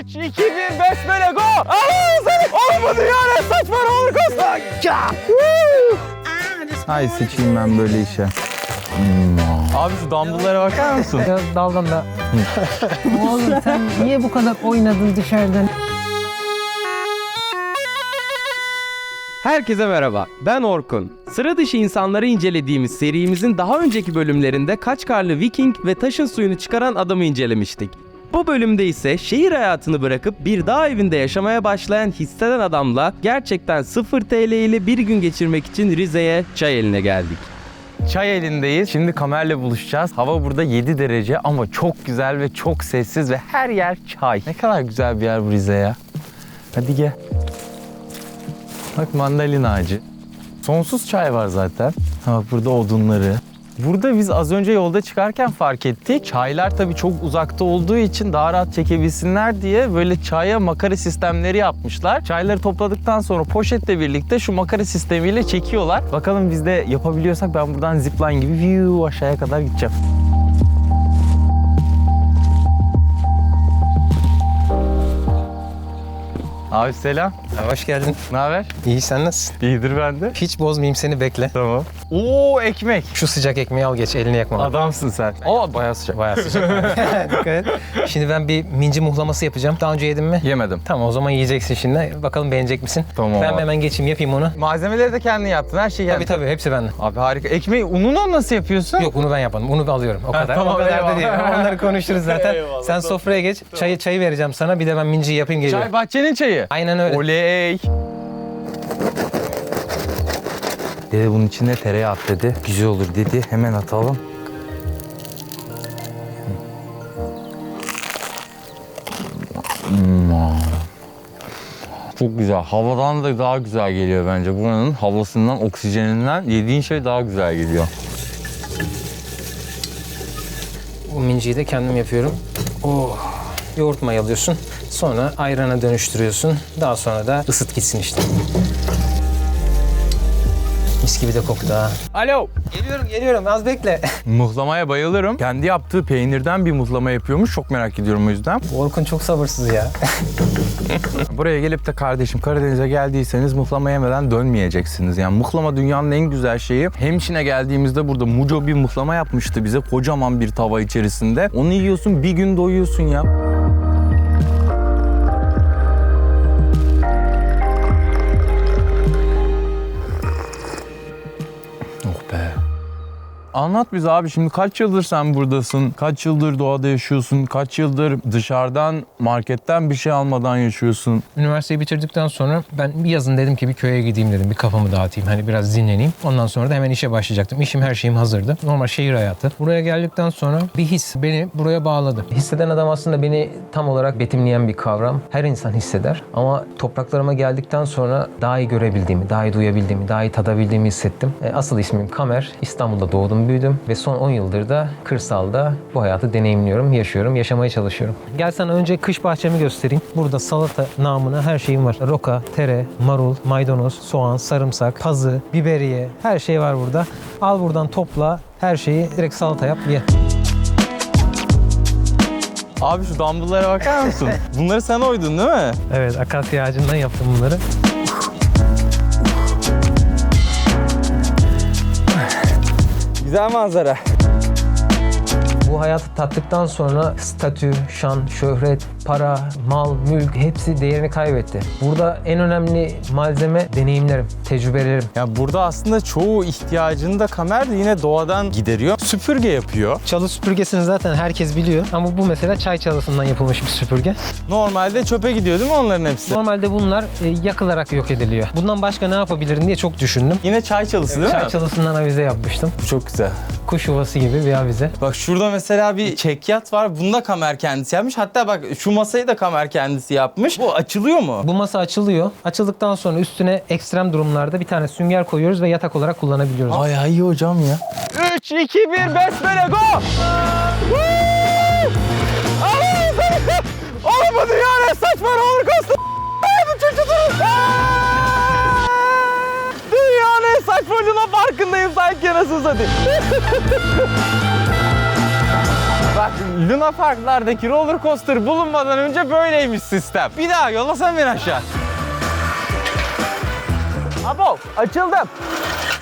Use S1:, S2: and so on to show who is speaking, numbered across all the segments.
S1: 3, 2, 1, besmele go! Allah'ım seni! Oğlum bu dünya ne saçma roller coaster!
S2: Ay sıçayım ben böyle işe. Abi şu dumbbell'lara bakar mısın?
S3: Biraz daldan da. Oğlum sen niye bu kadar oynadın dışarıdan?
S1: Herkese merhaba, ben Orkun. Sıra dışı insanları incelediğimiz serimizin daha önceki bölümlerinde Kaçkarlı Viking ve taşın suyunu çıkaran adamı incelemiştik. Bu bölümde ise şehir hayatını bırakıp bir dağ evinde yaşamaya başlayan hisseden adamla gerçekten 0 TL ile bir gün geçirmek için Rize'ye çay eline geldik.
S2: Çay elindeyiz. Şimdi Kamer'le buluşacağız. Hava burada 7 derece ama çok güzel ve çok sessiz ve her yer çay. Ne kadar güzel bir yer bu Rize ya. Hadi gel. Bak mandalina ağacı. Sonsuz çay var zaten. Ha bak burada odunları. Burada biz az önce yolda çıkarken fark ettik. Çaylar tabii çok uzakta olduğu için daha rahat çekebilsinler diye böyle çaya makara sistemleri yapmışlar. Çayları topladıktan sonra poşetle birlikte şu makara sistemiyle çekiyorlar. Bakalım biz de yapabiliyorsak ben buradan zipline gibi view aşağıya kadar gideceğim. Abi selam.
S4: Hoş geldin.
S2: Ne haber?
S4: İyi sen nasılsın?
S2: İyidir ben de.
S4: Hiç bozmayayım seni bekle.
S2: Tamam. Oo ekmek.
S4: Şu sıcak ekmeği al geç elini yakma.
S2: Adamsın sen. Oo bayağı sıcak.
S4: Bayağı sıcak. Dikkat et. Şimdi ben bir minci muhlaması yapacağım. Daha önce yedin mi?
S2: Yemedim.
S4: Tamam o zaman yiyeceksin şimdi. Bakalım beğenecek misin?
S2: Tamam
S4: Ben hemen geçeyim yapayım onu.
S2: Malzemeleri de kendin yaptın. Her şeyi
S4: Tabii
S2: kendin.
S4: tabii hepsi bende.
S2: Abi harika. Ekmeği ununu nasıl yapıyorsun?
S4: Yok bunu ben yapmadım. Bunu da alıyorum. O kadar.
S2: tamam,
S4: o kadar
S2: eyvallah.
S4: da değil. Onları konuşuruz zaten. Sen sofraya geç. Çayı çayı vereceğim sana. Bir de ben minciyi yapayım geliyorum.
S2: Çay bahçenin çayı.
S4: Aynen öyle.
S2: Oley. Dedi bunun içine tereyağı at dedi. Güzel olur dedi. Hemen atalım. Çok güzel. Havadan da daha güzel geliyor bence. Buranın havasından, oksijeninden yediğin şey daha güzel geliyor.
S4: Bu minciyi de kendim yapıyorum. Oh. Yoğurt mayalıyorsun. Sonra ayrana dönüştürüyorsun. Daha sonra da ısıt gitsin işte. Mis gibi de koktu ha.
S1: Alo!
S4: Geliyorum geliyorum az bekle.
S2: Muhlamaya bayılırım. Kendi yaptığı peynirden bir muhlama yapıyormuş. Çok merak ediyorum o yüzden.
S4: Orkun çok sabırsız ya.
S2: Buraya gelip de kardeşim Karadeniz'e geldiyseniz muhlama yemeden dönmeyeceksiniz. Yani muhlama dünyanın en güzel şeyi. Hemşin'e geldiğimizde burada Muco bir muhlama yapmıştı bize kocaman bir tava içerisinde. Onu yiyorsun bir gün doyuyorsun ya. Anlat bize abi şimdi kaç yıldır sen buradasın? Kaç yıldır doğada yaşıyorsun? Kaç yıldır dışarıdan marketten bir şey almadan yaşıyorsun?
S4: Üniversiteyi bitirdikten sonra ben bir yazın dedim ki bir köye gideyim dedim. Bir kafamı dağıtayım. Hani biraz dinleneyim. Ondan sonra da hemen işe başlayacaktım. İşim her şeyim hazırdı. Normal şehir hayatı. Buraya geldikten sonra bir his beni buraya bağladı. Hisseden adam aslında beni tam olarak betimleyen bir kavram. Her insan hisseder. Ama topraklarıma geldikten sonra daha iyi görebildiğimi, daha iyi duyabildiğimi, daha iyi tadabildiğimi hissettim. E, Asıl ismim Kamer. İstanbul'da doğdum, büyüdüm ve son 10 yıldır da kırsalda bu hayatı deneyimliyorum, yaşıyorum, yaşamaya çalışıyorum. Gel sana önce kış bahçemi göstereyim. Burada salata namına her şeyim var. Roka, tere, marul, maydanoz, soğan, sarımsak, pazı, biberiye her şey var burada. Al buradan topla her şeyi direkt salata yap ye.
S2: Abi şu dumbbell'lara bakar mısın? Bunları sen oydun değil mi?
S4: Evet akasya ağacından yaptım bunları.
S1: Güzel manzara.
S4: Bu hayatı tattıktan sonra statü, şan, şöhret, para, mal, mülk hepsi değerini kaybetti. Burada en önemli malzeme deneyimlerim, tecrübelerim.
S2: Ya burada aslında çoğu ihtiyacını da kamer de yine doğadan gideriyor. Süpürge yapıyor.
S4: Çalı süpürgesini zaten herkes biliyor ama bu mesela çay çalısından yapılmış bir süpürge.
S2: Normalde çöpe gidiyor değil mi onların hepsi?
S4: Normalde bunlar e, yakılarak yok ediliyor. Bundan başka ne yapabilirim diye çok düşündüm.
S2: Yine çay çalısı değil
S4: Çay
S2: mi?
S4: çalısından avize yapmıştım.
S2: Bu çok güzel.
S4: Kuş yuvası gibi bir avize.
S2: Bak şurada mesela bir çekyat var. Bunu da kamer kendisi yapmış. Hatta bak şu masayı da kamer kendisi yapmış. Bu açılıyor mu?
S4: Bu masa açılıyor. Açıldıktan sonra üstüne ekstrem durumlarda bir tane sünger koyuyoruz ve yatak olarak kullanabiliyoruz.
S2: Ay iyi hocam ya.
S1: 3, 2, 1, besmele go! Oğlum bu dünya ne saçma roller coaster! Ay bu çocuğun! Dünya ne saçmalığına farkındayım sanki anasını satayım. Bak
S2: Luna Parklardaki roller coaster bulunmadan önce böyleymiş sistem. Bir daha yollasana beni aşağı. Abo açıldım.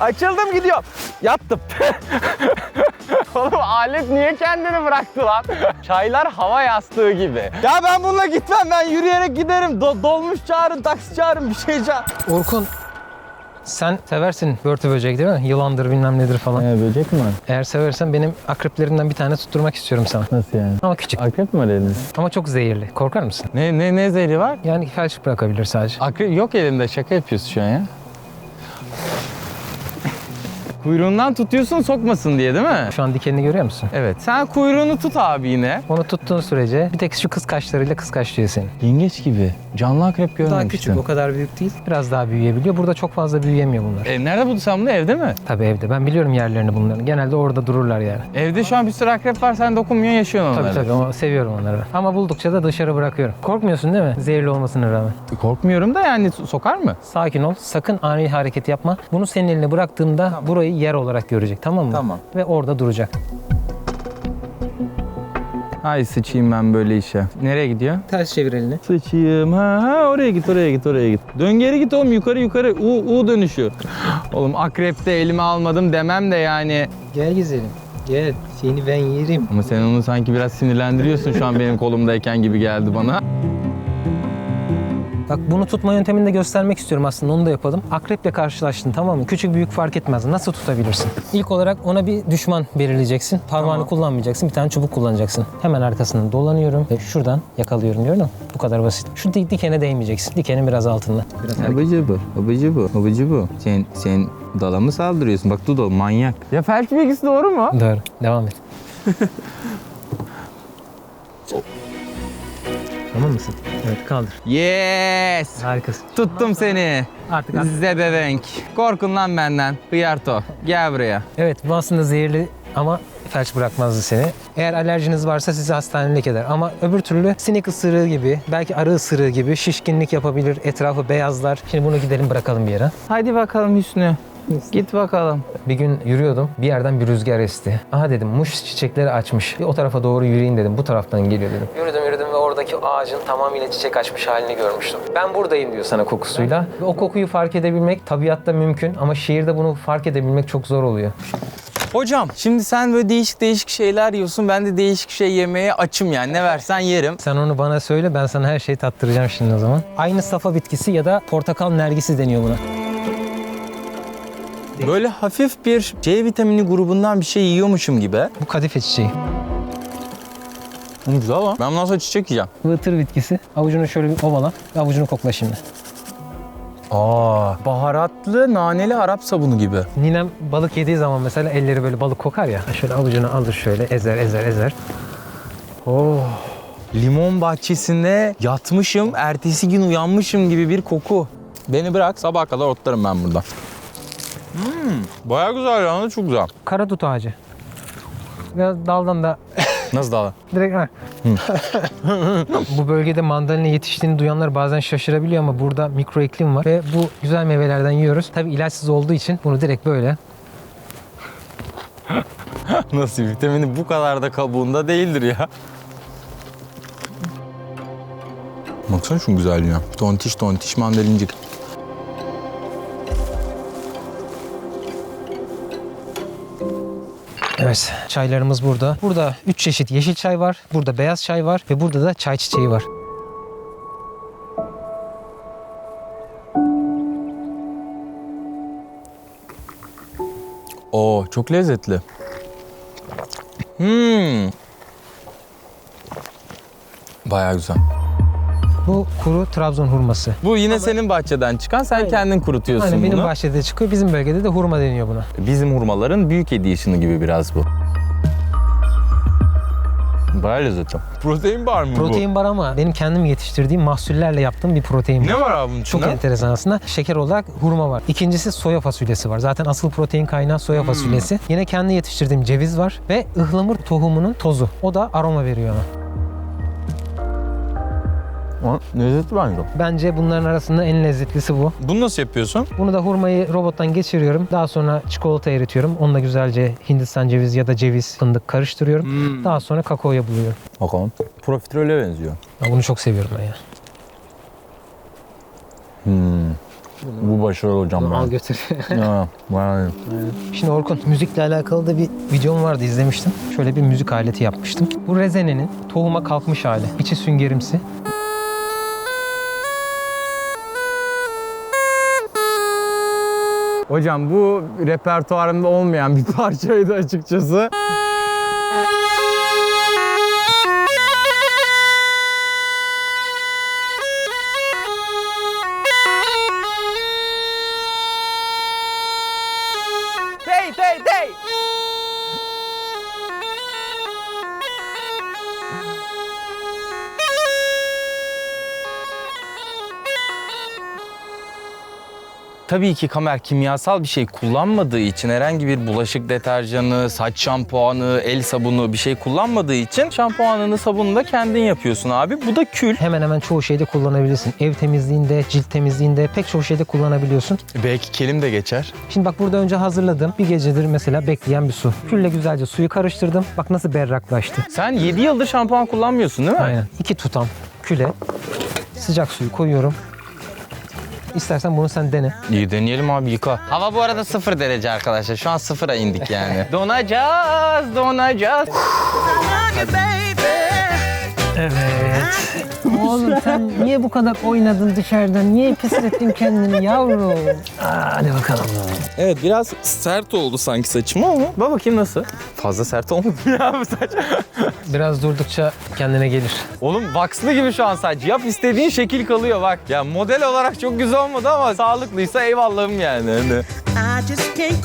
S2: Açıldım gidiyorum. Yattım. Oğlum alet niye kendini bıraktı lan? Çaylar hava yastığı gibi. Ya ben bununla gitmem. Ben yürüyerek giderim. Do- dolmuş çağırın, taksi çağırın, bir şey çağır.
S4: Orkun sen seversin börtü böcek değil mi? Yılandır bilmem nedir falan.
S2: Ee, böcek mi var?
S4: Eğer seversen benim akreplerimden bir tane tutturmak istiyorum sana.
S2: Nasıl yani?
S4: Ama küçük.
S2: Akrep mi var elinde?
S4: Ama çok zehirli. Korkar mısın?
S2: Ne, ne, ne zehri var?
S4: Yani felç bırakabilir sadece.
S2: Akrep yok elimde. Şaka yapıyorsun şu an ya. Kuyruğundan tutuyorsun sokmasın diye değil mi?
S4: Şu an dikenini görüyor musun?
S2: Evet. Sen kuyruğunu tut abi yine.
S4: Onu tuttuğun sürece bir tek şu kız kaşlarıyla kız kaşlıyor seni.
S2: Yengeç gibi. Canlı akrep
S4: Daha
S2: görmemiştim.
S4: küçük o kadar büyük değil. Biraz daha büyüyebiliyor. Burada çok fazla büyüyemiyor bunlar.
S2: E, nerede buldun sen bunu? Evde mi?
S4: Tabii evde. Ben biliyorum yerlerini bunların. Genelde orada dururlar yani.
S2: Evde şu an bir sürü akrep var. Sen dokunmuyorsun, yaşıyorsun onları.
S4: Tabii tabii. Ama seviyorum onları. ben. Ama buldukça da dışarı bırakıyorum. Korkmuyorsun değil mi? Zehirli olmasına rağmen.
S2: Korkmuyorum da yani sokar mı?
S4: Sakin ol. Sakın ani hareket yapma. Bunu senin eline bıraktığımda burayı yer olarak görecek. Tamam mı?
S2: Tamam.
S4: Ve orada duracak.
S2: Ay sıçayım ben böyle işe. Nereye gidiyor?
S4: Ters çevir elini.
S2: Sıçayım. Ha, ha oraya git, oraya git, oraya git. Dön geri git oğlum yukarı yukarı. U, U dönüşü. oğlum akrepte elime almadım demem de yani.
S4: Gel güzelim. Gel. Seni ben yerim.
S2: Ama sen onu sanki biraz sinirlendiriyorsun şu an benim kolumdayken gibi geldi bana.
S4: Bak bunu tutma yöntemini de göstermek istiyorum aslında onu da yapalım. Akreple karşılaştın tamam mı? Küçük büyük fark etmez. Nasıl tutabilirsin? İlk olarak ona bir düşman belirleyeceksin. Parmağını kullanmayacaksın. Bir tane çubuk kullanacaksın. Hemen arkasından dolanıyorum ve şuradan yakalıyorum gördün mü? Bu kadar basit. Şu di- dikene değmeyeceksin. Dikenin biraz altında. Biraz hareket.
S2: Abıcı bu, abıcı bu, abıcı bu. Sen, sen dala mı saldırıyorsun? Bak Dudo manyak. Ya felç bilgisi doğru mu?
S4: Doğru. Devam et. tamam mısın? Evet kaldır.
S2: Yes!
S4: Harikasın.
S2: Tuttum seni.
S4: Artık artık.
S2: Zebevenk. Korkun lan benden. Hıyarto. Gel buraya.
S4: Evet bu aslında zehirli ama felç bırakmazdı seni. Eğer alerjiniz varsa sizi hastanelik eder. Ama öbür türlü sinek ısırığı gibi, belki arı ısırığı gibi şişkinlik yapabilir, etrafı beyazlar. Şimdi bunu gidelim bırakalım bir yere.
S2: Hadi bakalım Hüsnü. Git bakalım.
S4: Bir gün yürüyordum. Bir yerden bir rüzgar esti. Aha dedim muş çiçekleri açmış. Bir o tarafa doğru yürüyeyim dedim. Bu taraftan geliyor dedim. Yürüdüm oradaki ağacın tamamıyla çiçek açmış halini görmüştüm. Ben buradayım diyor sana kokusuyla. O kokuyu fark edebilmek tabiatta mümkün ama şehirde bunu fark edebilmek çok zor oluyor.
S2: Hocam şimdi sen böyle değişik değişik şeyler yiyorsun. Ben de değişik şey yemeye açım yani. Ne versen yerim.
S4: Sen onu bana söyle ben sana her şeyi tattıracağım şimdi o zaman. Aynı safa bitkisi ya da portakal nergisi deniyor buna.
S2: Böyle hafif bir C vitamini grubundan bir şey yiyormuşum gibi.
S4: Bu kadife çiçeği.
S2: Güzel ama. Ben bundan sonra çiçek yiyeceğim.
S4: Vıtır bitkisi. Avucunu şöyle bir ovala avucunu kokla şimdi.
S2: Aa, baharatlı naneli Arap sabunu gibi.
S4: Ninem balık yediği zaman mesela elleri böyle balık kokar ya. Şöyle avucunu alır şöyle ezer ezer ezer.
S2: Oh. Limon bahçesinde yatmışım, ertesi gün uyanmışım gibi bir koku. Beni bırak, sabaha kadar otlarım ben burada. Hmm, baya güzel yani, çok güzel.
S4: Kara tut ağacı. Biraz daldan da
S2: Nasıl daha?
S4: direkt ha. bu bölgede mandalina yetiştiğini duyanlar bazen şaşırabiliyor ama burada mikro iklim var ve bu güzel meyvelerden yiyoruz. Tabii ilaçsız olduğu için bunu direkt böyle
S2: Nasıl vitamini bu kadar da kabuğunda değildir ya. Baksana şunun güzelliğine. Tontiş tontiş mandalincik.
S4: Evet, çaylarımız burada. Burada 3 çeşit yeşil çay var, burada beyaz çay var ve burada da çay çiçeği var.
S2: Oo çok lezzetli. Hmm. Baya güzel.
S4: Bu kuru Trabzon hurması.
S2: Bu yine senin bahçeden çıkan, sen
S4: Aynen.
S2: kendin kurutuyorsun
S4: Hani benim
S2: bunu.
S4: bahçede çıkıyor, bizim bölgede de hurma deniyor buna.
S2: Bizim hurmaların büyük edition'ı gibi biraz bu. Baya lezzetli. Protein var mı
S4: Protein var ama benim kendim yetiştirdiğim mahsullerle yaptığım bir protein
S2: bu?
S4: var.
S2: Ne var abi bunun
S4: Çok
S2: içinde?
S4: enteresan aslında. Şeker olarak hurma var. İkincisi soya fasulyesi var. Zaten asıl protein kaynağı soya fasulyesi. Yine kendi yetiştirdiğim ceviz var ve ıhlamur tohumunun tozu. O da aroma veriyor ona.
S2: Lezzetli bence.
S4: Bence bunların arasında en lezzetlisi bu.
S2: Bunu nasıl yapıyorsun?
S4: Bunu da hurmayı robottan geçiriyorum. Daha sonra çikolata eritiyorum. Onunla güzelce Hindistan cevizi ya da ceviz fındık karıştırıyorum.
S2: Hmm.
S4: Daha sonra kakaoya buluyorum.
S2: Bakalım. Profiterole benziyor.
S4: Ya bunu çok seviyorum ben ya.
S2: Hmm. Bu başarılı hocam
S4: Al
S2: ben.
S4: götür.
S2: ya, vay.
S4: Şimdi Orkun müzikle alakalı da bir videom vardı izlemiştim. Şöyle bir müzik aleti yapmıştım. Bu rezenenin tohuma kalkmış hali. İçi süngerimsi.
S2: Hocam bu repertuarımda olmayan bir parçaydı açıkçası.
S1: Hey hey hey!
S2: Tabii ki Kamer kimyasal bir şey kullanmadığı için herhangi bir bulaşık deterjanı, saç şampuanı, el sabunu bir şey kullanmadığı için şampuanını sabununu da kendin yapıyorsun abi. Bu da kül.
S4: Hemen hemen çoğu şeyde kullanabilirsin. Ev temizliğinde, cilt temizliğinde pek çoğu şeyde kullanabiliyorsun.
S2: Belki kelim de geçer.
S4: Şimdi bak burada önce hazırladım. Bir gecedir mesela bekleyen bir su. Külle güzelce suyu karıştırdım. Bak nasıl berraklaştı.
S2: Sen 7 yıldır şampuan kullanmıyorsun değil mi?
S4: Aynen. İki tutam küle. Sıcak suyu koyuyorum. İstersen bunu sen dene.
S2: İyi deneyelim abi yıka. Hava bu arada sıfır derece arkadaşlar. Şu an sıfıra indik yani. donacağız, donacağız.
S4: Evet.
S3: Oğlum sen niye bu kadar oynadın dışarıdan? Niye pis ettin kendini yavrum?
S4: Hadi bakalım.
S2: Evet biraz sert oldu sanki saçım ama. Bak bakayım nasıl? Fazla sert olmadı ya bu saç?
S4: Biraz durdukça kendine gelir.
S2: Oğlum vakslı gibi şu an saç. Yap istediğin şekil kalıyor bak. Ya model olarak çok güzel olmadı ama sağlıklıysa eyvallahım yani. Hani.
S5: I just can't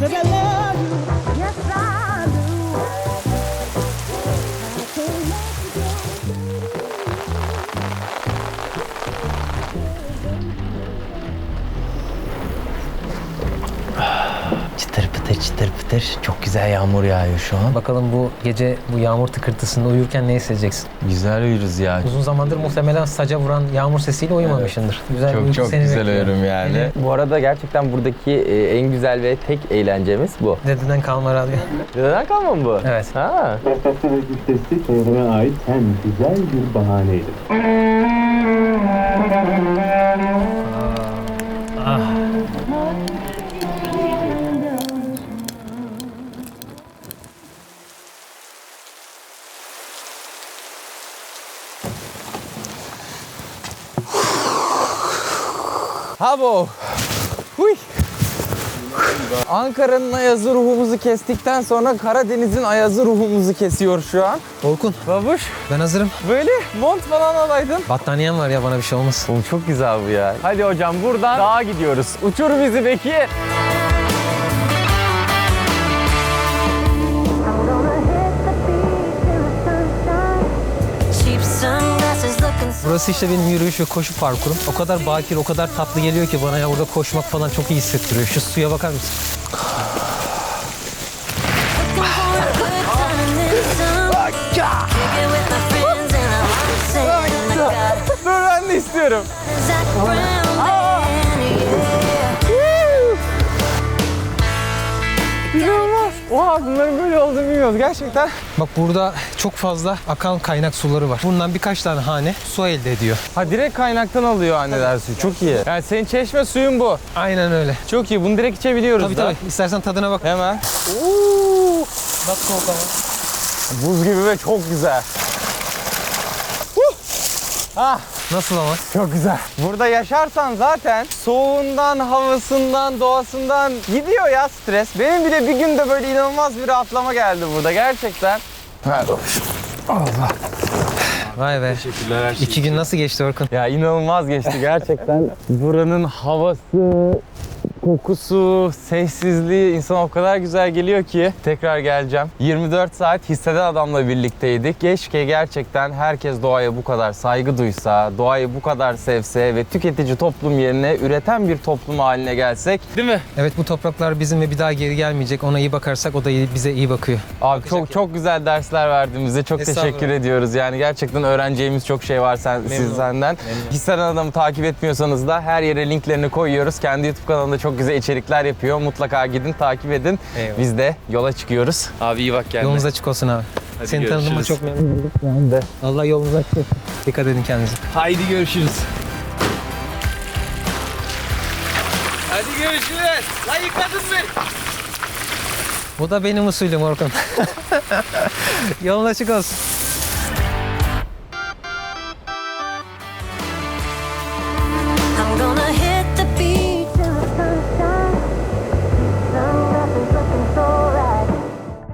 S5: 'cause I love you.
S2: Pıtır pıtır. Çok güzel yağmur yağıyor şu an.
S4: Bakalım bu gece bu yağmur tıkırtısında uyurken ne hissedeceksin?
S2: Güzel uyuruz ya.
S4: Uzun zamandır muhtemelen saca vuran yağmur sesiyle uyumamışsındır. Güzel bir
S2: Çok
S4: uyku
S2: çok
S4: seni
S2: güzel
S4: bekliyor.
S2: uyurum yani.
S6: Bu arada gerçekten buradaki e, en güzel ve tek eğlencemiz bu.
S4: Dededen kalma radyo.
S6: Neden kalma mı bu?
S4: Evet.
S6: Ha.
S7: Enflasyon güçtesi kendime ait hem güzel bir bahaneydi.
S2: Habo. Huy. Ankara'nın ayazı ruhumuzu kestikten sonra Karadeniz'in ayazı ruhumuzu kesiyor şu an.
S4: Orkun
S2: Babuş
S4: ben hazırım.
S2: böyle mont falan alaydın.
S4: Battaniyem var ya bana bir şey olmaz.
S6: Oğlum çok güzel bu ya.
S2: Hadi hocam buradan dağa gidiyoruz. Uçur bizi Bekir.
S4: Burası işte benim yürüyüş ve koşu parkurum. O kadar bakir, o kadar tatlı geliyor ki bana ya burada koşmak falan çok iyi hissettiriyor. Şu suya bakar mısın?
S8: looking for a
S2: Oha bunların böyle olduğunu bilmiyoruz gerçekten.
S4: Bak burada çok fazla akan kaynak suları var. Bundan birkaç tane hane su elde ediyor.
S2: Ha direkt kaynaktan alıyor anneler suyu. Çok iyi. Yani senin çeşme suyun bu.
S4: Aynen öyle.
S2: Çok iyi. Bunu direkt içebiliyoruz
S4: Tabii
S2: da.
S4: tabii. İstersen tadına bak.
S2: Hemen.
S4: Bak soğuk ama.
S2: Buz gibi ve çok güzel. Ah
S4: Nasıl ama?
S2: çok güzel. Burada yaşarsan zaten soğuğundan, havasından, doğasından gidiyor ya stres. Benim bile bir günde böyle inanılmaz bir rahatlama geldi burada gerçekten.
S4: Vay be. Teşekkürler İki gün nasıl geçti Orkun?
S2: Ya inanılmaz geçti gerçekten. Buranın havası, kokusu, sessizliği insana o kadar güzel geliyor ki tekrar geleceğim. 24 saat hisseden adamla birlikteydik. Keşke gerçekten herkes doğaya bu kadar saygı duysa, doğayı bu kadar sevse ve tüketici toplum yerine üreten bir toplum haline gelsek. Değil mi?
S4: Evet bu topraklar bizim ve bir daha geri gelmeyecek. Ona iyi bakarsak o da iyi- bize iyi bakıyor.
S2: Abi çok çok güzel dersler verdin bize. Çok teşekkür ediyoruz. Yani gerçekten öğreneceğimiz çok şey var sen, siz
S4: oldum.
S2: senden. Hisseden adamı takip etmiyorsanız da her yere linklerini koyuyoruz. Kendi YouTube kanalında çok güzel içerikler yapıyor. Mutlaka gidin takip edin.
S4: Eyvallah.
S2: Biz de yola çıkıyoruz. Abi iyi bak kendine.
S4: Yolunuz açık olsun abi.
S2: Hadi
S4: Seni tanıdığıma
S2: görüşürüz.
S4: çok memnun oldum. Ben de. Allah yolunuzu açık olsun. Dikkat edin kendinize.
S2: Haydi görüşürüz. Hadi görüşürüz. Lan yıkadın mı?
S4: Bu da benim usulüm Orkun. Yolun açık olsun.